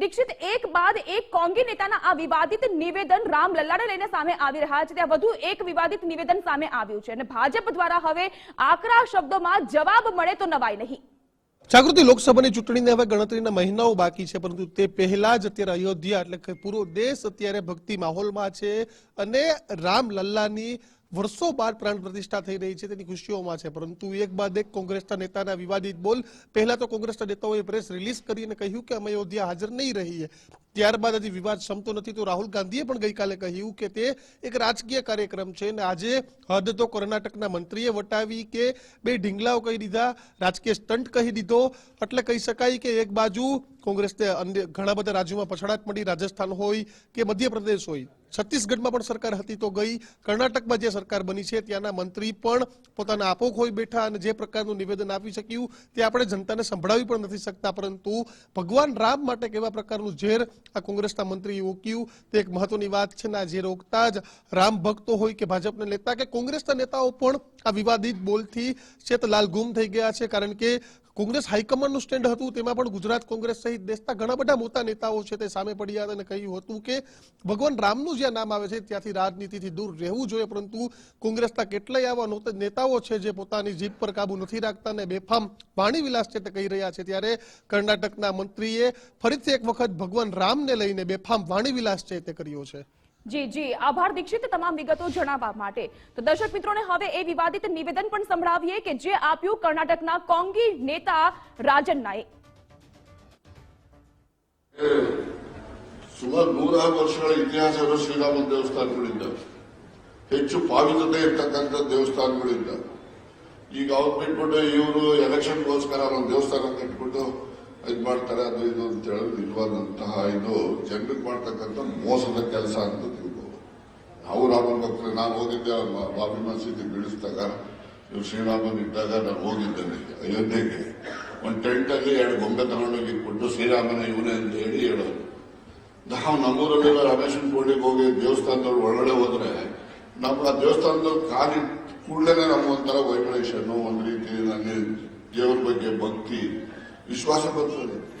દીક્ષિત એક બાદ એક કોંગી નેતાના આ વિવાદિત નિવેદન રામ લલ્લાને લઈને સામે આવી રહ્યા છે. ત્યાં વધુ એક વિવાદિત નિવેદન સામે આવ્યું છે અને ભાજપ દ્વારા હવે આકરા શબ્દોમાં જવાબ મળે તો નવાય નહીં. જાગૃતિ લોકસભાની ચૂંટણીને હવે ગણતરીના મહિનાઓ બાકી છે, પરંતુ તે પહેલા જ અત્યારે અયોધ્યા એટલે કે પૂરો દેશ અત્યારે ભક્તિ માહોલમાં છે અને રામ લલ્લાની વર્ષો બાદ પ્રાણ પ્રતિષ્ઠા થઈ રહી છે તેની ખુશીઓમાં છે. પરંતુ એક બાદ એક કોંગ્રેસના નેતાના વિવાદિત બોલ પહેલા તો કોંગ્રેસના નેતાઓએ પ્રેસ રિલીઝ કરીને કહ્યું કે અમે અયોધ્યા હાજર નહીં રહીએ. ત્યારબાદ હજી વિવાદ શમતો નથી તો રાહુલ ગાંધીએ પણ ગઈકાલે કહ્યું કે તે એક રાજકીય કાર્યક્રમ છે અને આજે હદ તો કર્ણાટકના મંત્રીએ વટાવી કે બે ઢીંગલાઓ કહી દીધા, રાજકીય સ્ટન્ટ કહી દીધો. એટલે કહી શકાય કે એક બાજુ કોંગ્રેસને અન્ય ઘણા બધા રાજ્યોમાં પછડાટ મળી, રાજસ્થાન હોય કે મધ્યપ્રદેશ હોય. છત્તીસગઢમાં પણ સરકાર હતી તો ગઈ. કર્ણાટકમાં જે સરકાર બની છે, ત્યાંના મંત્રી પણ પોતાના આપો ખોઈ બેઠા અને જે પ્રકારનું નિવેદન આપી શક્યું, તે આપણે જનતાને સંભળાવી પણ નથી શકતા. પરંતુ ભગવાન રામ માટે કેવા પ્રકારનું ઝેર આ કોંગ્રેસના મંત્રીએ ઓક્યું તે એક મહત્વની વાત છે ને આ ઝેર ઓકતા જ રામ ભક્તો હોય કે ભાજપના નેતા કે કોંગ્રેસના નેતાઓ પણ આ વિવાદિત બોલથી ચેત લાલ ગુમ થઈ ગયા છે. કારણ કે કોંગ્રેસ હાઈકમાન્ડનું સ્ટેન્ડ હતું, તેમાં પણ ગુજરાત કોંગ્રેસ સહિત દેશના ઘણા બધા મોટા નેતાઓ છે તે સામે પડ્યા અને કહ્યું હતું કે ભગવાન રામનું જ્યાં નામ આવે છે, ત્યાંથી રાજનીતિથી દૂર રહેવું જોઈએ, પરંતુ કોંગ્રેસના કેટલાય આવા નેતાઓ છે જે પોતાની જીભ પર કાબુ નથી રાખતા અને બેફામ વાણી વિલાસ છે તે કહી રહ્યા છે. ત્યારે કર્ણાટકના મંત્રીએ ફરીથી એક વખત ભગવાન રામને લઈને બેફામ વાણી વિલાસ છે તે કર્યો છે. જી જી આભાર દીક્ષિત તમામ વિગતો જણાવવા માટે તો દર્શક મિત્રોને હવે એ વિવાદિત નિવેદન પણ સંભળાવીએ કે જે આપ્યું કર્ણાટકના કોંગી નેતા રાજન નાયક ಸುಮಾರು ನೂರಾರು ವರ್ಷಗಳ ಇತಿಹಾಸ ಇರೋ ಶ್ರೀರಾಮ ದೇವಸ್ಥಾನಗಳಿದ್ದಾವೆ ಹೆಚ್ಚು ಪಾವಿತ್ರತೆ ಇರ್ತಕ್ಕಂಥ ದೇವಸ್ಥಾನಗಳಿದ್ದ ಈಗ ಅವ್ರು ಬಿಟ್ಬಿಟ್ಟು ಇವರು ಎಲೆಕ್ಷನ್ಗೋಸ್ಕರ ಒಂದು ದೇವಸ್ಥಾನ ಕಟ್ಬಿಟ್ಟು ಇದು ಮಾಡ್ತಾರೆ, ಅದು ಇದು ಅಂತ ಹೇಳಿ ನಿಜವಾದಂತಹ ಇದು. ಜನರಿಗೆ ಮಾಡ್ತಕ್ಕಂಥ ಮೋಸದ ಕೆಲಸ ಅಂತ ತಿಳ್ಕೋ ನಾವು ರಾಮನ್ ಭಕ್ತರು ನಾನು ಹೋಗಿದ್ದೆ ಬಾಬಿ ಮಸೀದಿ ಬೀಳಿಸಿದಾಗ, ಇವ್ರು ಶ್ರೀರಾಮನ್ ಇದ್ದಾಗ ನಾನು ಹೋಗಿದ್ದೇನೆ, ಅಯೋಧ್ಯೆಗೆ. ಒಂದು ಟೆಂಟ್ ಅಲ್ಲಿ ಎರಡು ಗೊಂಬೆ ತಗೊಂಡೋಗಿ ಕೊಟ್ಟು ಶ್ರೀರಾಮನ ಇವನೇ ಅಂತ ಹೇಳಿ ಹೇಳೋದು. ನಾವು ನಮ್ಮೂರಲ್ಲಿರೋ ರಮೇಶನ್ ಕೋಟಿಗೆ ಹೋಗಿ ದೇವಸ್ಥಾನದವ್ರು ಒಳಗಡೆ ಹೋದ್ರೆ, ನಮ್ಮ ದೇವಸ್ಥಾನದ ಕಾಲಿ ಕೂಡಲೇ ನಮ್ಮ ಒಂಥರ ಒಂದು ರೀತಿ ನನಗೆ Vischwasser Consulente.